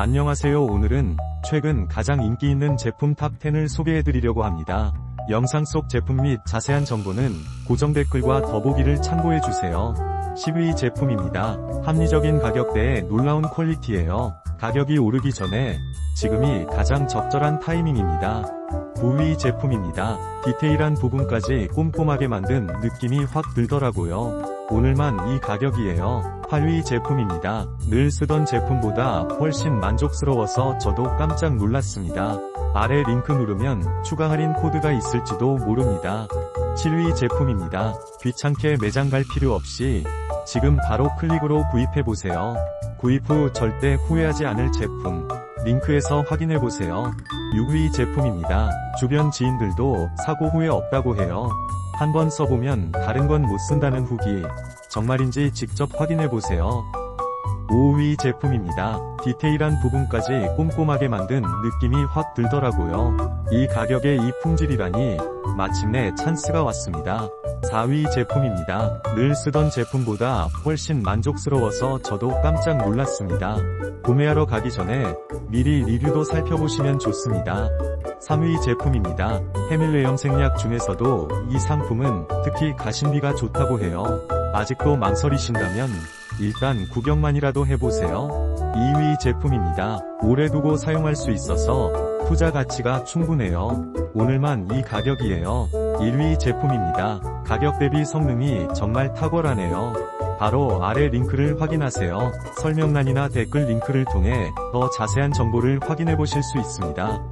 안녕하세요 오늘은 최근 가장 인기 있는 제품 탑10을 소개해드리려고 합니다. 영상 속 제품 및 자세한 정보는 고정 댓글과 더보기를 참고해주세요. 10위 제품입니다. 합리적인 가격대에 놀라운 퀄리티예요. 가격이 오르기 전에 지금이 가장 적절한 타이밍입니다. 9위 제품입니다. 디테일한 부분까지 꼼꼼하게 만든 느낌이 확 들더라고요. 오늘만 이 가격이에요. 8위 제품입니다. 늘 쓰던 제품보다 훨씬 만족스러워서 저도 깜짝 놀랐습니다. 아래 링크 누르면 추가 할인 코드가 있을지도 모릅니다. 7위 제품입니다. 귀찮게 매장 갈 필요 없이 지금 바로 클릭으로 구입해보세요. 구입 후 절대 후회하지 않을 제품. 링크에서 확인해보세요. 6위 제품입니다. 주변 지인들도 사고 후회 없다고 해요. 한번 써보면 다른 건 못 쓴다는 후기. 정말인지 직접 확인해보세요. 5위 제품입니다. 디테일한 부분까지 꼼꼼하게 만든 느낌이 확 들더라고요. 이 가격에 이 품질이라니 마침내 찬스가 왔습니다. 4위 제품입니다. 늘 쓰던 제품보다 훨씬 만족스러워서 저도 깜짝 놀랐습니다. 구매하러 가기 전에 미리 리뷰도 살펴보시면 좋습니다. 3위 제품입니다. 헤밀레염 생약 중에서도 이 상품은 특히 가심비가 좋다고 해요. 아직도 망설이신다면 일단 구경만이라도 해보세요. 2위 제품입니다. 오래 두고 사용할 수 있어서 투자 가치가 충분해요. 오늘만 이 가격이에요. 1위 제품입니다. 가격 대비 성능이 정말 탁월하네요. 바로 아래 링크를 확인하세요. 설명란이나 댓글 링크를 통해 더 자세한 정보를 확인해 보실 수 있습니다.